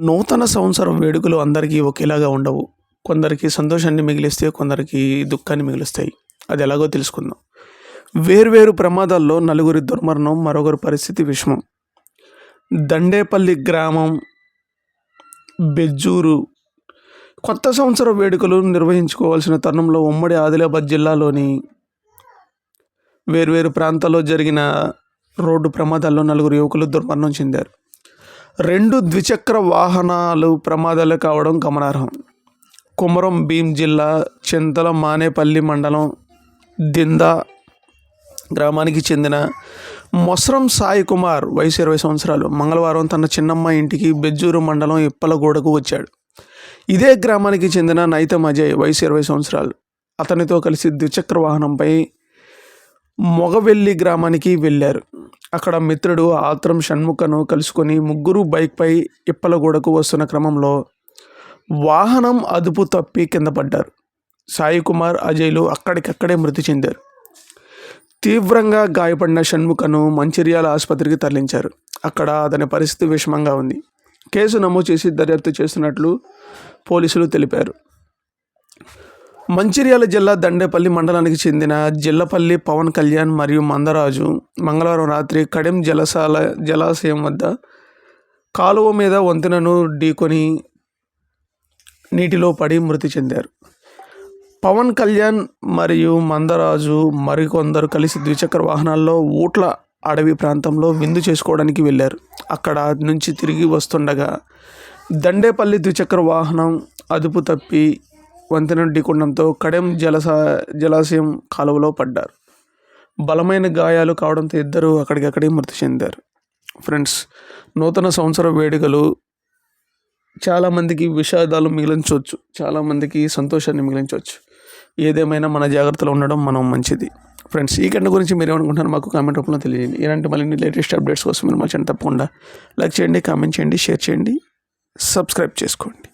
నూతన సంవత్సరం వేడుకలు అందరికీ ఒకేలాగా ఉండవు. కొందరికి సంతోషాన్ని మిగిలిస్తే కొందరికి దుఃఖాన్ని మిగిలిస్తాయి. అది ఎలాగో తెలుసుకుందాం. వేర్వేరు ప్రమాదాల్లో నలుగురి దుర్మరణం మరొకరి పరిస్థితి విషమం. దండేపల్లి గ్రామం బెజ్జూరు. కొత్త సంవత్సర వేడుకలు నిర్వహించుకోవాల్సిన తరుణంలో ఉమ్మడి ఆదిలాబాద్ జిల్లాలోని వేర్వేరు ప్రాంతాల్లో జరిగిన రోడ్డు ప్రమాదాల్లో నలుగురు యువకులు దుర్మరణం చెందారు. రెండు ద్విచక్ర వాహనాలు ప్రమాదాలు కావడం గమనార్హం. కుమరం భీం జిల్లా చింతల మానేపల్లి మండలం దిందా గ్రామానికి చెందిన మొసరం సాయి కుమార్ వయసు ఇరవై సంవత్సరాలు. మంగళవారం తన చిన్నమ్మ ఇంటికి బెజ్జూరు మండలం ఇప్పలగూడకు వచ్చాడు. ఇదే గ్రామానికి చెందిన నైతం అజయ్ వయసు ఇరవై సంవత్సరాలు. అతనితో కలిసి ద్విచక్ర వాహనంపై మొగవెల్లి గ్రామానికి వెళ్ళారు. అక్కడ మిత్రుడు ఆత్రం షణ్ముఖను కలుసుకొని ముగ్గురు బైక్పై ఇప్పలగూడకు వస్తున్న క్రమంలో వాహనం అదుపు తప్పి కింద పడ్డారు. సాయి కుమార్ అజయ్లు అక్కడికక్కడే మృతి చెందారు. తీవ్రంగా గాయపడిన షణ్ముఖను మంచిర్యాల ఆసుపత్రికి తరలించారు. అక్కడ అతని పరిస్థితి విషమంగా ఉంది. కేసు నమోదు చేసి దర్యాప్తు చేస్తున్నట్లు పోలీసులు తెలిపారు. మంచిర్యాల జిల్లా దండేపల్లి మండలానికి చెందిన జిల్లపల్లి పవన్ కళ్యాణ్ మరియు మందరాజు మంగళవారం రాత్రి కడెం జలశాల జలాశయం వద్ద కాలువ మీద వంతెనను ఢీకొని నీటిలో పడి మృతి చెందారు. పవన్ కళ్యాణ్ మరియు మందరాజు మరికొందరు కలిసి ద్విచక్ర వాహనాల్లో ఊట్ల అడవి ప్రాంతంలో విందు చేసుకోవడానికి వెళ్ళారు. అక్కడ నుంచి తిరిగి వస్తుండగా దండేపల్లి ద్విచక్ర వాహనం అదుపు తప్పి వంతెన ఢీకొనడంతో కడెం జలసా జలాశయం కాలువలో పడ్డారు. బలమైన గాయాలు కావడంతో ఇద్దరు అక్కడికక్కడే మృతి చెందారు. ఫ్రెండ్స్ నూతన సంవత్సర వేడుకలు చాలామందికి విషాదాలు మిగిలించవచ్చు. చాలామందికి సంతోషాన్ని మిగిలించవచ్చు. ఏదేమైనా మన జాగ్రత్తలో ఉండడం మనం మంచిది. ఫ్రెండ్స్ ఈ కంట గురించి మీరు ఏమనుకుంటున్నారు మాకు కామెంట్ రూపంలో తెలియజేయండి. ఇలాంటి మళ్ళీ లేటెస్ట్ అప్డేట్స్ కోసం మీరు మా ఛానల్ తప్పకుండా లైక్ చేయండి కామెంట్ చేయండి షేర్ చేయండి సబ్స్క్రైబ్ చేసుకోండి.